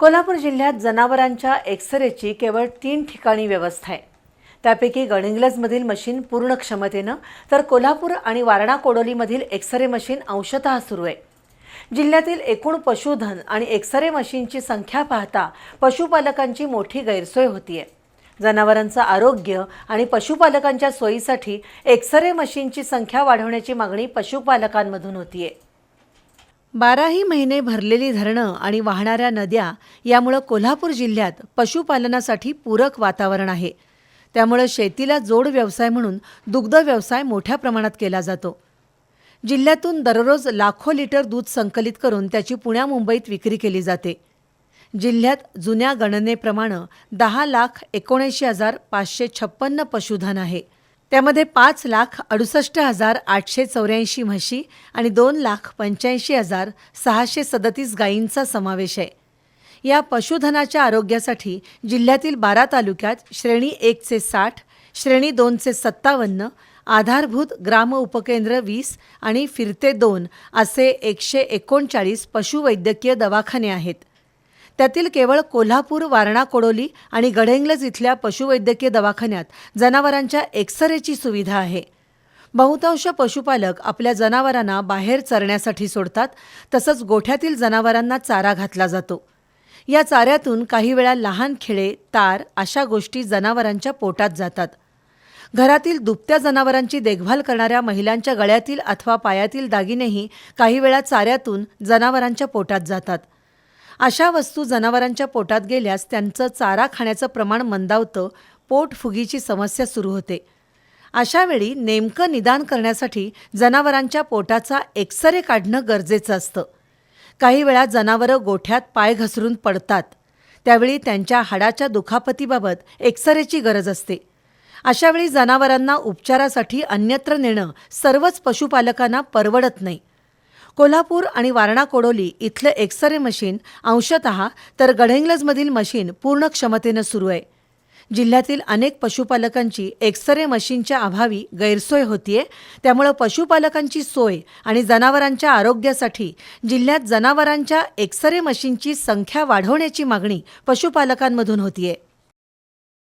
कोल्हापूर जिल्ह्यात जनावरांच्या एक्सरेची केवळ तीन ठिकाणी व्यवस्था आहे. त्यापैकी गडिंग्लजमधील मशीन पूर्ण क्षमतेनं तर कोल्हापूर आणि वारणा कोडोलीमधील एक्सरे मशीन अंशतः सुरू आहे. जिल्ह्यातील एकूण पशुधन आणि एक्सरे मशीनची संख्या पाहता पशुपालकांची मोठी गैरसोय होतीये. जनावरांचं आरोग्य आणि पशुपालकांच्या सोयीसाठी एक्सरे मशीनची संख्या वाढवण्याची मागणी पशुपालकांमधून होतीये. बाराही महिने भरलेली धरणं आणि वाहणाऱ्या नद्या यामुळं कोल्हापूर जिल्ह्यात पशुपालनासाठी पूरक वातावरण आहे. त्यामुळं शेतीला जोड व्यवसाय म्हणून दुग्ध व्यवसाय मोठ्या प्रमाणात केला जातो. जिल्ह्यातून दररोज लाखो लिटर दूध संकलित करून त्याची पुण्या मुंबईत विक्री केली जाते. जिल्ह्यात जुन्या गणनेप्रमाणे दहा लाख एकोणऐंशी हजार पाचशे छप्पन्न पशुधन आहे. त्यामध्ये पाच लाख अडुसष्ट हजार आठशे चौऱ्याऐंशी म्हशी आणि दोन लाख पंच्याऐंशी हजार सहाशे सदतीस गायींचा समावेश आहे. या पशुधनाच्या आरोग्यासाठी जिल्ह्यातील बारा तालुक्यात श्रेणी एकचे साठ श्रेणी दोनचे सत्तावन्न आधारभूत ग्राम उपकेंद्र वीस आणि फिरते दोन असे एकशे एकोणचाळीस पशुवैद्यकीय दवाखाने आहेत. त्यातील केवळ कोल्हापूर वारणा कोडोली आणि गडहिंग्लज इथल्या पशुवैद्यकीय दवाखान्यात जनावरांच्या एक्सरेची सुविधा आहे. बहुतांश पशुपालक आपल्या जनावरांना बाहेर चरण्यासाठी सोडतात तसंच गोठ्यातील जनावरांना चारा घातला जातो. या चाऱ्यातून काही वेळा लहान खिळे तार अशा गोष्टी जनावरांच्या पोटात जातात. घरातील दुभत्या जनावरांची देखभाल करणाऱ्या महिलांच्या गळ्यातील अथवा पायातील दागिनेही काही वेळा चाऱ्यातून जनावरांच्या पोटात जातात. अशा वस्तू जनावरांच्या पोटात गेल्यास त्यांचं चारा खाण्याचं प्रमाण मंदावतं पोटफुगीची समस्या सुरू होते. अशावेळी नेमकं निदान करण्यासाठी जनावरांच्या पोटाचा एक्सरे काढणं गरजेचं असतं. काही वेळा जनावरं गोठ्यात पाय घसरून पडतात. त्यावेळी त्यांच्या हाडाच्या दुखापतीबाबत एक्सरेची गरज असते. अशावेळी जनावरांना उपचारासाठी अन्यत्र नेणं सर्वच पशुपालकांना परवडत नाही. कोल्हापूर आणि वारणा कोडोली इथलं एक्सरे मशीन अंशतः तर गडहिंग्लजमधील मशीन पूर्ण क्षमतेनं सुरू आहे. जिल्ह्यातील अनेक पशुपालकांची एक्सरे मशीनच्या अभावी गैरसोय होतीये. त्यामुळं पशुपालकांची सोय आणि जनावरांच्या आरोग्यासाठी जिल्ह्यात जनावरांच्या एक्सरे मशीनची संख्या वाढवण्याची मागणी पशुपालकांमधून होतीये.